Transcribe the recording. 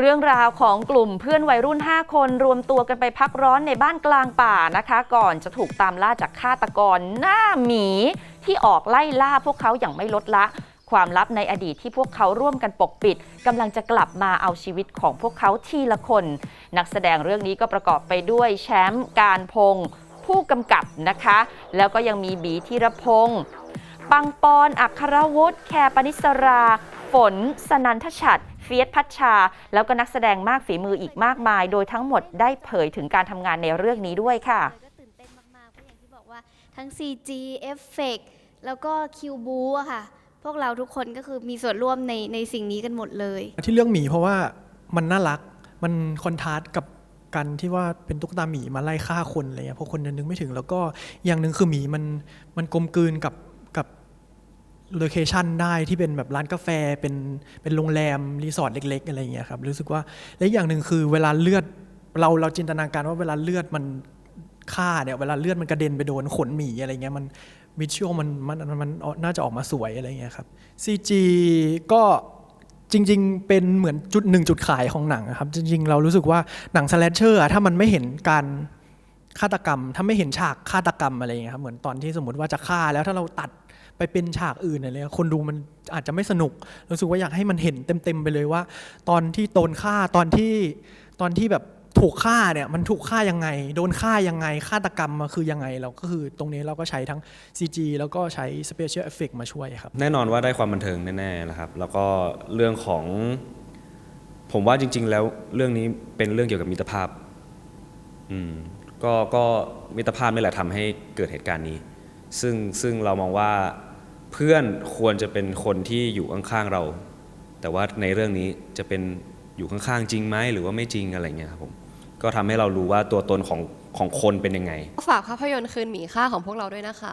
เรื่องราวของกลุ่มเพื่อนวัยรุ่น 5 คนรวมตัวกันไปพักร้อนในบ้านกลางป่านะคะ ก่อนจะถูกตามล่าจากฆาตกรหน้าหมีที่ออกไล่ล่าพวกเขาอย่างไม่ลดละ ความลับในอดีตที่พวกเขาร่วมกันปกปิดกำลังจะกลับมาเอาชีวิตของพวกเขาทีละคน นักแสดงเรื่องนี้ก็ประกอบไปด้วยแชมป์การพงผู้กำกับนะคะ แล้วก็ยังมีบีธีรพงศ์ปังปอนอัครวุฒิแคร์ปนิสรา น สนันทชัดเฟียสพัชชา แล้วก็นักแสดงมากฝีมืออีกมากมาย โดยทั้งหมดได้เผยถึงการทำงานในเรื่องนี้ด้วยค่ะ ก็ตื่นเต้นมากๆเพราะอย่างที่บอกว่าทั้ง CG เอฟเฟกแล้วก็คิวบูอะค่ะ พวกเราทุกคนก็คือมีส่วนร่วมในในสิ่งนี้กันหมดเลย ที่เรื่องหมีเพราะว่ามันน่ารัก มันคอนทราสต์กับกันที่ว่าเป็นตุ๊กตาหมีมาไล่ฆ่าคนอะไรเงี้ยเพราะคนจะนึกไม่ถึงแล้วก็อย่างหนึ่งคือหมีมันมันกลมกลืนกับกับ โลเคชันได้ที่เป็นแบบร้านกาแฟเป็นเป็นโรงแรมรีสอร์ทเล็ก ๆ อะไรเงี้ยครับรู้สึกว่าและอย่างหนึ่งคือเวลาเลือดเราเราจินตนาการว่าเวลาเลือดมันฆ่าเนี่ยเวลาเลือดมันกระเด็นไปโดนขนหมีอะไรเงี้ยมันวิชวลมันมันมันมันน่าจะออกมาสวยอะไรเงี้ยครับ CG ก็จริง ๆ เป็นเหมือนจุดหนึ่งจุดขายของหนังครับ จริง ๆ เรารู้สึกว่าหนังสแลชเชอร์ถ้ามันไม่เห็นการ ฆาตกรรม ถ้าไม่เห็นฉากฆาตกรรมอะไรเงี้ยครับเหมือนตอนที่สมมติว่าจะฆ่าแล้วถ้าเราตัดไปเป็นฉากอื่นอะไรเงี้ยคนดูมันอาจจะไม่สนุกรู้สึกว่าอยากให้มันเห็นเต็มๆไปเลยว่า ตอนที่โดนฆ่าตอนที่ตอนที่แบบถูกฆ่าเนี่ยมันถูกฆ่ายังไง โดนฆ่ายังไงฆาตกรรมมาคือยังไงเราก็คือตรงนี้เราก็ใช้ทั้ง CG แล้วก็ใช้ Special Effect มาช่วยครับ แน่นอนว่าได้ความบันเทิงแน่ๆนะครับ แล้วก็เรื่องของ ผมว่าจริง ๆ แล้วเรื่องนี้เป็นเรื่องเกี่ยวกับมิตรภาพ อืม ก็ก็มิตรภาพนี่แหละทำให้เกิดเหตุการณ์นี้ ซึ่งซึ่งเรามองว่าเพื่อนควรจะเป็นคนที่อยู่ข้างๆเรา แต่ว่าในเรื่องนี้จะเป็นอยู่ข้างๆจริงไหมหรือว่าไม่จริงอะไรเงี้ยครับผมก็ทำให้เรารู้ว่าตัวตนของของคนเป็นยังไง ฝากภาพยนตร์คืนหมีค่าของพวกเราด้วยนะคะ